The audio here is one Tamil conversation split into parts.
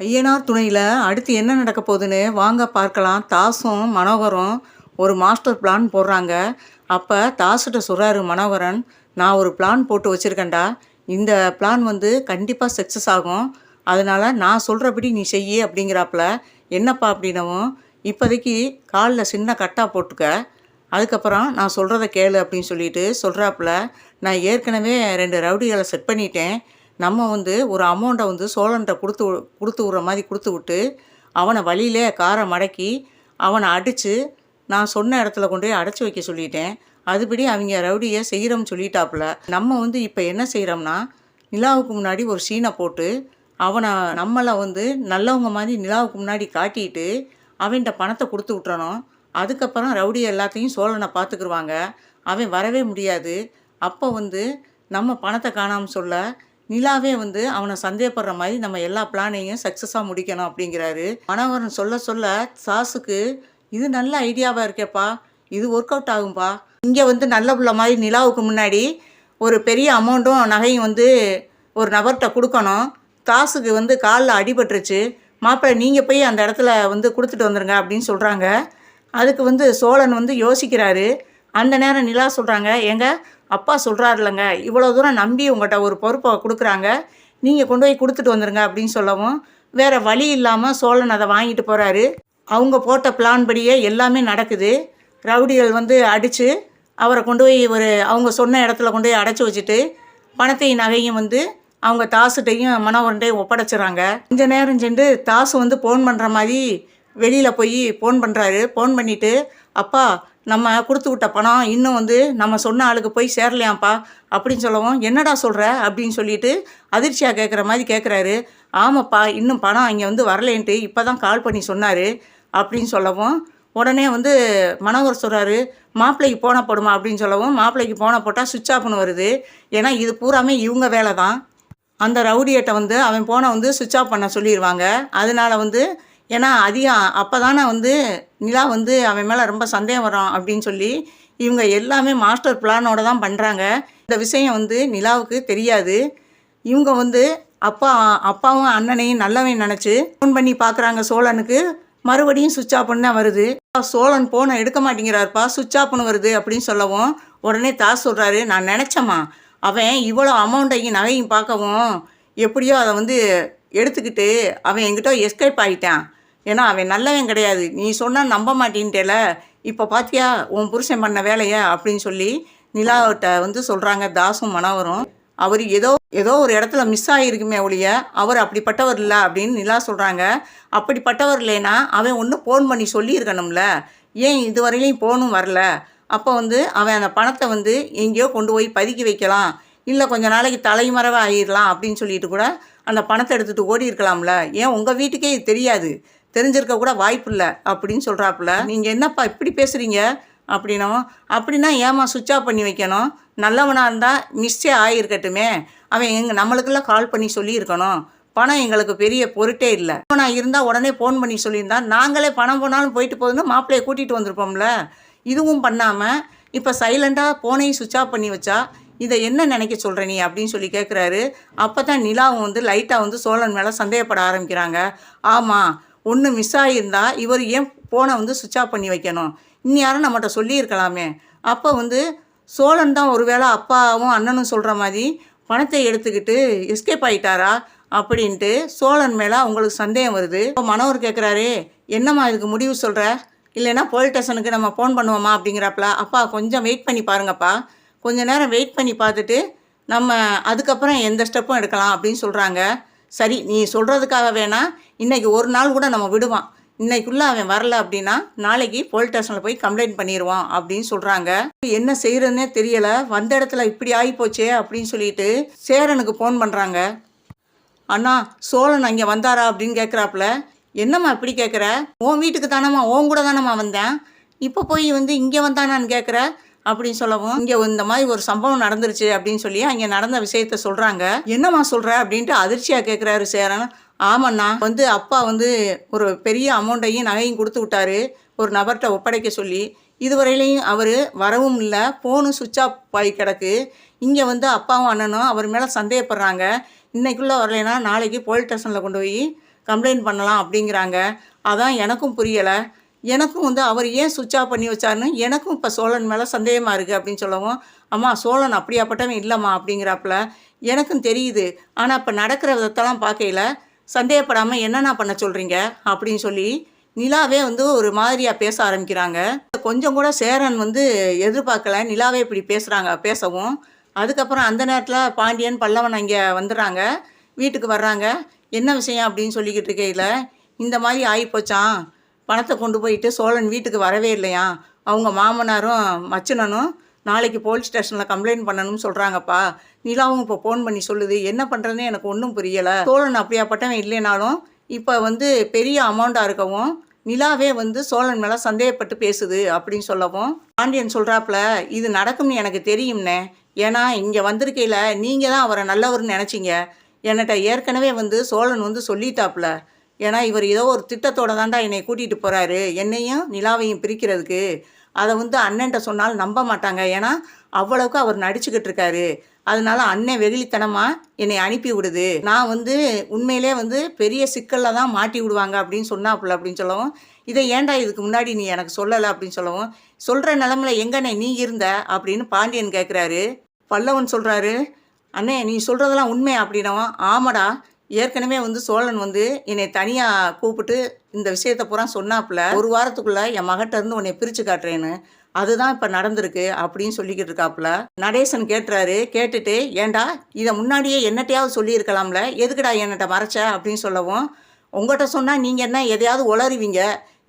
ஐயனார் துணையில் அடுத்து என்ன நடக்க போகுதுன்னு வாங்க பார்க்கலாம். தாசும் மனோகரும் ஒரு மாஸ்டர் பிளான் போடுறாங்க. அப்போ தாசுகிட்ட சொல்கிறாரு மனோகரன் நான் ஒரு பிளான் போட்டு வச்சுருக்கேன்டா. இந்த பிளான் வந்து கண்டிப்பாக சக்ஸஸ் ஆகும். அதனால் நான் சொல்கிறபடி நீ செய்ய அப்படிங்கிறாப்புல. என்னப்பா அப்படின்னவும் இப்போதைக்கு காலில் சின்ன கட்டா போட்டுக்க. அதுக்கப்புறம் நான் சொல்கிறத கேளு அப்படின்னு சொல்லிட்டு சொல்கிறாப்புல நான் ஏற்கனவே ரெண்டு ரவுடிகளை செட் பண்ணிட்டேன். நம்ம வந்து ஒரு அமௌண்ட்டை வந்து சோழன்ட்ட கொடுத்து கொடுத்து விட்ற மாதிரி கொடுத்து விட்டு அவனை வழியிலே காரை மடக்கி அவனை அடித்து நான் சொன்ன இடத்துல கொண்டு போய் அடைச்சி வைக்க சொல்லிட்டேன். அதுபடி அவங்க ரவுடியை செய்கிறோம்னு சொல்லிட்டாப்புல. நம்ம வந்து இப்போ என்ன செய்கிறோம்னா நிலாவுக்கு முன்னாடி ஒரு சீனை போட்டு அவனை நம்மளை வந்து நல்லவங்க மாதிரி நிலாவுக்கு முன்னாடி காட்டிட்டு அவன்கிட்ட பணத்தை கொடுத்து விட்டுறணும். அதுக்கப்புறம் ரவுடி எல்லாத்தையும் சோழனை பார்த்துக்குருவாங்க. அவன் வரவே முடியாது. அப்போ வந்து நம்ம பணத்தை காணாமல் சொல்ல நிலாவே வந்து அவனை சந்தேகப்படுற மாதிரி நம்ம எல்லா பிளானையும் சக்ஸஸாக முடிக்கணும் அப்படிங்கிறாரு. மனோகரன் சொல்ல சொல்ல சாஸுக்கு இது நல்ல ஐடியாவாக இருக்கேப்பா. இது ஒர்க் அவுட் ஆகும்பா. இங்கே வந்து நல்ல உள்ள மாதிரி நிலாவுக்கு முன்னாடி ஒரு பெரிய அமௌண்ட்டும் நகையும் வந்து ஒரு நபர்கிட்ட கொடுக்கணும். தாசுக்கு வந்து காலில் அடிபட்டுருச்சு. மாப்பிள்ளை நீங்கள் போய் அந்த இடத்துல வந்து கொடுத்துட்டு வந்துருங்க அப்படின்னு சொல்கிறாங்க அதுக்கு வந்து சோழன் வந்து யோசிக்கிறாரு. அந்த நேரம் நிலா சொல்கிறாங்க எங்கள் அப்பா சொல்கிறாருலங்க இவ்வளோ தூரம் நம்பி உங்கள்கிட்ட ஒரு பொறுப்பை கொடுக்குறாங்க. நீங்கள் கொண்டு போய் கொடுத்துட்டு வந்துருங்க அப்படின்னு சொல்லவும் வேறு வழி இல்லாமல் சோழன் அதை வாங்கிட்டு போகிறாரு அவங்க போட்ட பிளான் படியே எல்லாமே நடக்குது. ரவுடிகள் வந்து அடித்து அவரை கொண்டு போய் ஒரு அவங்க சொன்ன இடத்துல கொண்டு போய் அடைச்சி வச்சுட்டு பணத்தையும் நகையும் வந்து அவங்க தாசுட்டையும் மனோகரன்ட்டையும் ஒப்படைச்சிடறாங்க. கொஞ்ச நேரம் சென்று தாசு வந்து ஃபோன் பண்ணுற மாதிரி வெளியில் போய் ஃபோன் பண்ணுறாரு ஃபோன் பண்ணிவிட்டு அப்பா நம்ம கொடுத்து விட்ட பணம் இன்னும் வந்து நம்ம சொன்ன ஆளுக்கு போய் சேரலையாம்ப்பா அப்படின்னு சொல்லவும் என்னடா சொல்கிற அப்படின்னு சொல்லிட்டு அதிர்ச்சியாக கேட்குற மாதிரி கேட்குறாரு ஆமாப்பா இன்னும் பணம் இங்கே வந்து வரலேன்ட்டு இப்போ தான் கால் பண்ணி சொன்னார் அப்படின்னு சொல்லவும் உடனே வந்து மனோகர் சொல்கிறாரு மாப்பிள்ளைக்கு போன போடுமா? அப்படின்னு சொல்லவும் மாப்பிள்ளைக்கு போன போட்டால் சுவிட்ச் ஆஃப்னு வருது. ஏன்னா இது பூராமே இவங்க வேலை தான் அந்த ரவுடியட்டை வந்து அவன் போனை வந்து சுவிட்ச் ஆஃப் பண்ண சொல்லிடுவாங்க அதனால் வந்து ஏன்னா அதிகம் அப்போ தானே வந்து நிலா வந்து அவன் மேலே ரொம்ப சந்தேகம் வரும் அப்படின்னு சொல்லி இவங்க எல்லாமே மாஸ்டர் பிளானோட தான் பண்ணுறாங்க இந்த விஷயம் வந்து நிலாவுக்கு தெரியாது. இவங்க வந்து அப்பா அப்பாவும் அண்ணனையும் நல்லவன் நினச்சி ஃபோன் பண்ணி பார்க்குறாங்க சோழனுக்கு. மறுபடியும் சுவிட்ச் ஆஃப் தான் வருது. சோழன் போனை எடுக்க மாட்டேங்கிறாருப்பா சுவிட்ச் ஆஃப்னு வருது அப்படின்னு சொல்லவும் உடனே தாஸ் சொல்கிறாரு நான் நினச்சம்மா அவன் இவ்வளோ அமௌண்ட்டையும் நகையும் பார்க்கவும் எப்படியோ அதை வந்து எடுத்துக்கிட்டு அவன் என்கிட்ட எஸ்கேப் ஆகிட்டான் ஏன்னா அவன் நல்லவன் கிடையாது. நீ சொன்னால் நம்ப மாட்டேன்ட்டேல. இப்போ பாத்தியா உன் புருஷன் பண்ண வேலையை அப்படின்னு சொல்லி நிலாவிட்ட வந்து சொல்கிறாங்க தாசும் மனவரும் அவர் ஏதோ ஏதோ ஒரு இடத்துல மிஸ் ஆகிருக்குமே ஒழிய அவர் அப்படிப்பட்டவர் இல்லை அப்படின்னு நிலா சொல்கிறாங்க அப்படிப்பட்டவர் இல்லைன்னா அவன் ஒன்று ஃபோன் பண்ணி சொல்லியிருக்கணும்ல. ஏன் இதுவரையிலையும் ஃபோனும் வரல? அப்போ வந்து அவன் அந்த பணத்தை வந்து எங்கேயோ கொண்டு போய் பதுக்கி வைக்கலாம். இல்லை கொஞ்ச நாளைக்கு தலைமறைவாக ஆகிடலாம் அப்படின்னு சொல்லிட்டு கூட அந்த பணத்தை எடுத்துகிட்டு ஓடி இருக்கலாம்ல ஏன் உங்கள் வீட்டுக்கே இது தெரியாது? தெரிஞ்சிருக்க கூட வாய்ப்பு இல்லை அப்படின்னு சொல்கிறாப்புல நீங்கள் என்னப்பா இப்படி பேசுகிறீங்க அப்படின்னா அப்படின்னா ஏமா சுவிட்ச் ஆஃப் பண்ணி வைக்கணும்? நல்லவனாக இருந்தால் மிஸ்ஸே ஆகிருக்கட்டுமே அவன் எங்கள் நம்மளுக்கெல்லாம் கால் பண்ணி சொல்லியிருக்கணும். பணம் எங்களுக்கு பெரிய பொருட்டே இல்லை. நான் இருந்தால் உடனே ஃபோன் பண்ணி சொல்லியிருந்தா நாங்களே பணம் போனாலும் போயிட்டு போகுதுன்னு மாப்பிள்ளையை கூட்டிகிட்டு வந்திருப்போம்ல. இதுவும் பண்ணாமல் இப்போ சைலண்ட்டாக ஃபோனையும் சுவிட்ச் ஆஃப் பண்ணி வச்சா இதை என்ன நினைக்க சொல்கிற நீ அப்படின்னு சொல்லி கேட்குறாரு அப்போ தான் நிலாவும் வந்து லைட்டாக வந்து சோழன் மேலே சந்தேகப்பட ஆரம்பிக்கிறாங்க. ஆமாம் ஒன்று மிஸ் ஆகியிருந்தால் இவர் ஏன் ஃபோனை வந்து சுவிட்ச் ஆஃப் பண்ணி வைக்கணும்? இன்னும் யாரும் நம்மகிட்ட சொல்லியிருக்கலாமே. அப்போ வந்து சோழன் தான் ஒருவேளை அப்பாவும் அண்ணனும் சொல்கிற மாதிரி பணத்தை எடுத்துக்கிட்டு எஸ்கேப் ஆகிட்டாரா அப்படின்ட்டு சோழன் மேலே அவங்களுக்கு சந்தேகம் வருது. இப்போ மனோர் கேட்குறாரு என்னம்மா இதுக்கு முடிவு சொல்கிற இல்லைன்னா போலீஸ் ஸ்டேஷனுக்கு நம்ம ஃபோன் பண்ணுவோமா? அப்படிங்கிறப்பல. அப்பா கொஞ்சம் வெயிட் பண்ணி பாருங்கப்பா. கொஞ்சம் நேரம் வெயிட் பண்ணி பார்த்துட்டு நம்ம அதுக்கப்புறம் எந்த ஸ்டெப்பும் எடுக்கலாம் அப்படின்னு சொல்கிறாங்க சரி நீ சொல்கிறதுக்காக வேணால் இன்னைக்கு ஒரு நாள் கூட நம்ம விடுவான். இன்னைக்குள்ளே அவன் வரல அப்படின்னா நாளைக்கு போலீஸ் ஸ்டேஷனில் போய் கம்ப்ளைண்ட் பண்ணிடுவான் அப்படின்னு சொல்கிறாங்க என்ன செய்கிறதுனே தெரியலை. வந்த இடத்துல இப்படி ஆகி போச்சே அப்படின்னு சொல்லிட்டு சேரனுக்கு ஃபோன் பண்ணுறாங்க அண்ணா சோழன் அங்கே வந்தாரா அப்படின்னு கேட்குறாப்புல என்னம்மா இப்படி கேட்குற உன் வீட்டுக்கு தானம்மா உன் கூட தானம்மா வந்தேன். இப்போ போய் வந்து இங்கே வந்தானான்னு கேட்குற அப்படின்னு சொல்லவும் இங்கே இந்த மாதிரி ஒரு சம்பவம் நடந்துருச்சு அப்படின்னு சொல்லி அங்கே நடந்த விஷயத்த சொல்கிறாங்க என்னம்மா சொல்கிற அப்படின்ட்டு அதிர்ச்சியாக கேட்குறாரு சேரன். ஆமாண்ணா வந்து அப்பா வந்து ஒரு பெரிய அமௌண்ட்டையும் நகையும் கொடுத்து விட்டாரு ஒரு நபர்கிட்ட ஒப்படைக்க சொல்லி. இதுவரையிலையும் அவர் வரவும் இல்லை ஃபோனும் சுவிட்ச் ஆஃப் ஆகி கிடக்கு. இங்கே வந்து அப்பாவும் அண்ணனும் அவர் மேலே சந்தேகப்படுறாங்க. இன்னைக்குள்ளே வரலைன்னா நாளைக்கு போலீஸ் ஸ்டேஷனில் கொண்டு போய் கம்ப்ளைண்ட் பண்ணலாம் அப்படிங்கிறாங்க. அதான் எனக்கும் புரியலை. எனக்கும் வந்து அவர் ஏன் சுவிட்ச் ஆஃப் பண்ணி வச்சாருன்னு எனக்கும் இப்போ சோழன் மேலே சந்தேகமாக இருக்குது அப்படின்னு சொல்லவும் அம்மா சோழன் அப்படியாப்பட்டவன் இல்லைம்மா அப்படிங்கிறாப்புல. எனக்கும் தெரியுது. ஆனால் இப்போ நடக்கிற விதத்தெல்லாம் பார்க்கையில சந்தேகப்படாமல் என்னென்ன பண்ண சொல்கிறீங்க அப்படின்னு சொல்லி நிலாவே வந்து ஒரு மாதிரியாக பேச ஆரம்பிக்கிறாங்க. கொஞ்சம் கூட சேரன் வந்து எதிர்பார்க்கல. நிலாவே இப்படி பேசுகிறாங்க பேசவும். அதுக்கப்புறம் அந்த நேரத்தில் பாண்டியன் பல்லவன் அங்கே வந்துடுறாங்க. வீட்டுக்கு வர்றாங்க. என்ன விஷயம்? அப்படின்னு சொல்லிக்கிட்டு இருக்கையில் இந்த மாதிரி ஆகிப்போச்சான் பணத்தை கொண்டு போயிட்டு சோழன் வீட்டுக்கு வரவே இல்லையா? அவங்க மாமனாரும் மச்சனனும் நாளைக்கு போலீஸ் ஸ்டேஷனில் கம்ப்ளைண்ட் பண்ணணும்னு சொல்கிறாங்கப்பா நிலாவும் இப்போ ஃபோன் பண்ணி சொல்லுது என்ன பண்ணுறதுன்னு எனக்கு ஒன்றும் புரியலை. சோழன் அப்படியாப்பட்டவன் இல்லைனாலும் இப்போ வந்து பெரிய அமௌண்ட்டாக இருக்கவும் நிலாவே வந்து சோழன் மேலே சந்தேகப்பட்டு பேசுது அப்படின்னு சொல்லவும் பாண்டியன் சொல்கிறாப்புல இது நடக்கும்னு எனக்கு தெரியும்னே. ஏன்னா இங்கே வந்திருக்கையில் நீங்கள் தான் அவரை நல்லவர்னு நினச்சிங்க. என்கிட்ட ஏற்கனவே வந்து சோழன் வந்து சொல்லிட்டாப்புல. ஏன்னா இவர் ஏதோ ஒரு திட்டத்தோட தாண்டா என்னை கூட்டிகிட்டு போகிறாரு என்னையும் நிலாவையும் பிரிக்கிறதுக்கு. அதை வந்து அண்ணன்ட்ட சொன்னாலும் நம்ப மாட்டாங்க. ஏன்னா அவ்வளவுக்கு அவர் நடிச்சுக்கிட்டு இருக்காரு. அதனால அண்ணன் வெகுளித்தனமாக என்னை அனுப்பி விடுது. நான் வந்து உண்மையிலே வந்து பெரிய சிக்கலில் தான் மாட்டி விடுவாங்க அப்படின்னு சொன்னாப்புல அப்படின்னு சொல்லவும் இதை ஏன்டா இதுக்கு முன்னாடி நீ எனக்கு சொல்லலை அப்படின்னு சொல்லவும் சொல்கிற நிலமையில எங்கண்ணே நீ இருந்த அப்படின்னு பாண்டியன் கேட்குறாரு பல்லவன் சொல்கிறாரு அண்ணே நீ சொல்கிறதெல்லாம் உண்மை அப்படின்னவும் ஆமாடா ஏற்கனவே வந்து சோழன் வந்து என்னை தனியாக கூப்பிட்டு இந்த விஷயத்த பூரா சொன்னாப்புல ஒரு வாரத்துக்குள்ளே என் மகட்ட இருந்து உன்னை பிரித்து காட்டுறேன்னு. அதுதான் இப்போ நடந்திருக்கு அப்படின்னு சொல்லிக்கிட்டு இருக்காப்புல. நடேசன் கேட்டுறாரு கேட்டுட்டு ஏன்டா இதை முன்னாடியே என்னட்டையாவது சொல்லியிருக்கலாம்ல? எதுக்குடா என்னட்ட மறைச்ச? அப்படின்னு சொல்லவும் உங்கள்கிட்ட சொன்னால் நீங்கள் என்ன எதையாவது உளறுவீங்க?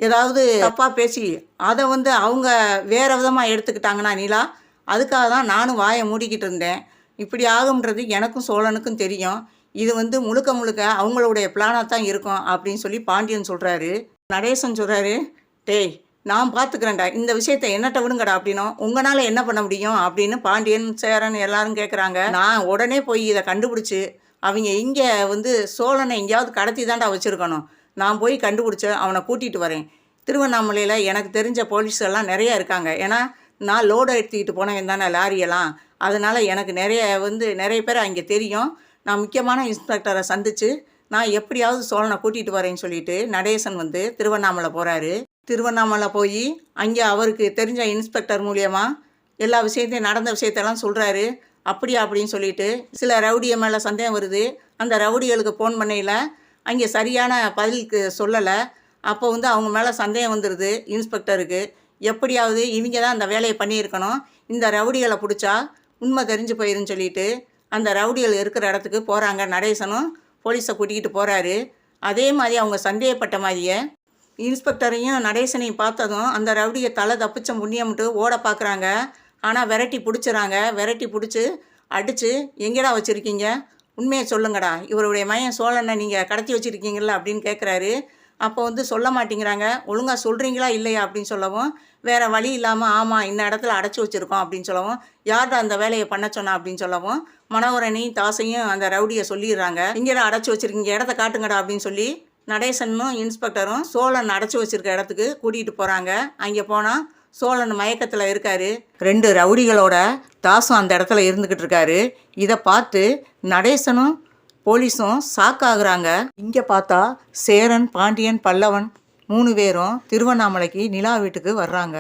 ஏதாவது தப்பாக பேசி அதை வந்து அவங்க வேறு விதமாக எடுத்துக்கிட்டாங்கன்னா நிலா அதுக்காக தான் நானும் வாயை மூடிக்கிட்டு இருந்தேன். இப்படி ஆகும்ன்றது எனக்கும் சோழனுக்கும் தெரியும். இது வந்து முழுக்க முழுக்க அவங்களுடைய பிளானாக தான் இருக்கும் அப்படின்னு சொல்லி பாண்டியன் சொல்கிறாரு நடேசன் சொல்கிறாரு டேய் நான் பார்த்துக்கிறேன்டா இந்த விஷயத்த என்னட்ட விடுங்கடா அப்படின்னும் உங்களால் என்ன பண்ண முடியும்? அப்படின்னு பாண்டியன் சேரன் எல்லாரும் கேட்குறாங்க நான் உடனே போய் இதை கண்டுபிடிச்சி அவங்க இங்கே வந்து சோழனை எங்கேயாவது கடத்தி தான்டா வச்சுருக்கணும். நான் போய் கண்டுபிடிச்சி அவனை கூட்டிகிட்டு வரேன். திருவண்ணாமலையில் எனக்கு தெரிஞ்ச போலீஸ் எல்லாம் நிறையா இருக்காங்க. ஏன்னா நான் லோடு எடுத்துக்கிட்டு போனேன் தானே லாரியெல்லாம் அதனால் எனக்கு நிறைய வந்து நிறைய பேர் அங்கே தெரியும். நான் முக்கியமான இன்ஸ்பெக்டரை சந்தித்து நான் எப்படியாவது சோழனை கூட்டிகிட்டு வரேன்னு சொல்லிட்டு நடேசன் வந்து திருவண்ணாமலை போகிறாரு திருவண்ணாமலை போய் அங்கே அவருக்கு தெரிஞ்ச இன்ஸ்பெக்டர் மூலியமாக எல்லா விஷயத்தையும் நடந்த விஷயத்தெல்லாம் சொல்கிறாரு அப்படியா அப்படின்னு சொல்லிட்டு சில ரவுடிய மேலே சந்தேகம் வருது. அந்த ரவுடிகளுக்கு ஃபோன் பண்ணையில் அங்கே சரியான பதிலுக்கு சொல்லலை. அப்போ வந்து அவங்க மேலே சந்தேகம் வந்துடுது இன்ஸ்பெக்டருக்கு எப்படியாவது இவங்க தான் அந்த வேலையை பண்ணியிருக்கணும். இந்த ரவுடிகளை பிடிச்சா உண்மை தெரிஞ்சு போயிருன்னு சொல்லிட்டு அந்த ரவுடிகள் இருக்கிற இடத்துக்கு போகிறாங்க நடேசனும் போலீஸை கூட்டிக்கிட்டு போகிறாரு அதே மாதிரி அவங்க சந்தேகப்பட்ட மாதிரியே இன்ஸ்பெக்டரையும் நடேசனையும் பார்த்ததும் அந்த ரவுடியை தலை தப்பிச்ச முன்னியமிட்டு ஓட பார்க்குறாங்க. ஆனால் விரட்டி பிடிச்சிறாங்க. விரட்டி பிடிச்சி அடித்து எங்கேடா வச்சுருக்கீங்க? உண்மையை சொல்லுங்கடா. இவருடைய மையம் சோழனை நீங்கள் கடத்தி வச்சுருக்கீங்களா அப்படின்னு கேட்குறாரு அப்போ வந்து சொல்ல மாட்டேங்கிறாங்க. ஒழுங்காக சொல்கிறீங்களா இல்லையா? அப்படின்னு சொல்லவும் வேறு வழி இல்லாமல் ஆமாம் இந்த இடத்துல அடைச்சி வச்சுருக்கோம் அப்படின்னு சொல்லவும் யார்டா அந்த வேலையை பண்ண சொன்னா? அப்படின்னு சொல்லவும் மனோகரனையும் தாசையும் அந்த ரவுடியை சொல்லிடுறாங்க. இங்கேடா அடைச்சி வச்சுருக்கீங்க இடத்த காட்டுங்கடா அப்படின்னு சொல்லி நடேசனும் இன்ஸ்பெக்டரும் சோழன் அடைச்சி வச்சுருக்க இடத்துக்கு கூட்டிகிட்டு போகிறாங்க அங்கே போனால் சோழன் மயக்கத்தில் இருக்காரு. ரெண்டு ரவுடிகளோட தாசும் அந்த இடத்துல இருந்துக்கிட்டு இருக்காரு. இதை பார்த்து நடேசனும் போலீஸும் சாக்காகிறாங்க. இங்கே பார்த்தா சேரன் பாண்டியன் பல்லவன் மூணு பேரும் திருவண்ணாமலைக்கு நிலா வீட்டுக்கு வர்றாங்க.